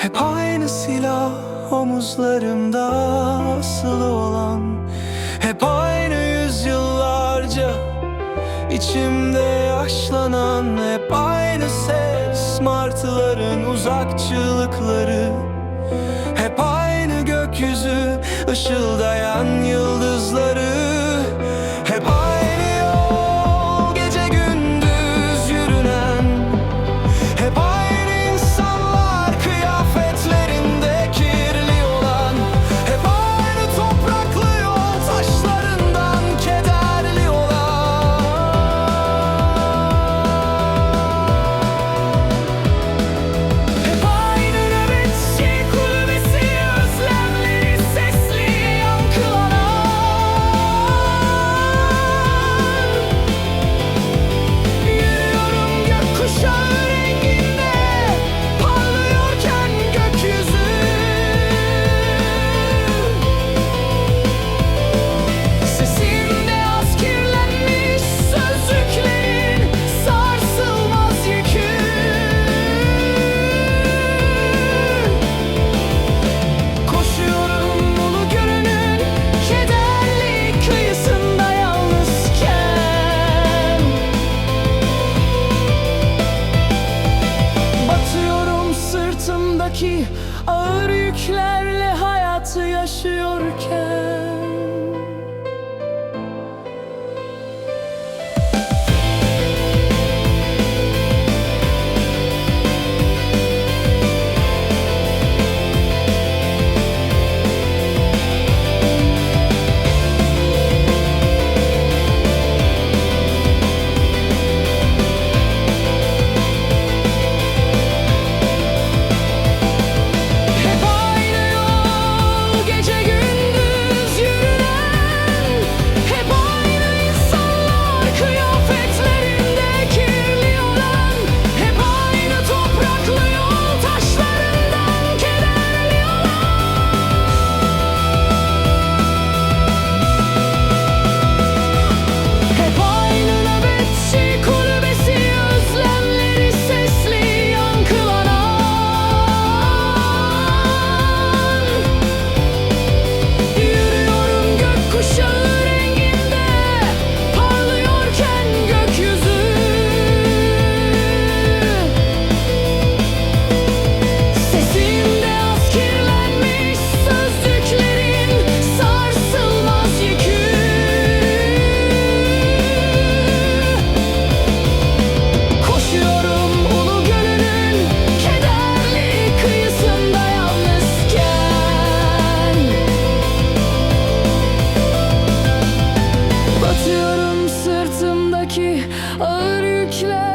Hep aynı silah omuzlarımda asılı olan Hep aynı yüzyıllarca içimde yaşlanan Hep aynı ses martıların uzakçılıkları Hep aynı gökyüzü ışıldayan sırtındaki ağır yüklerle hayatı yaşıyorken Yükle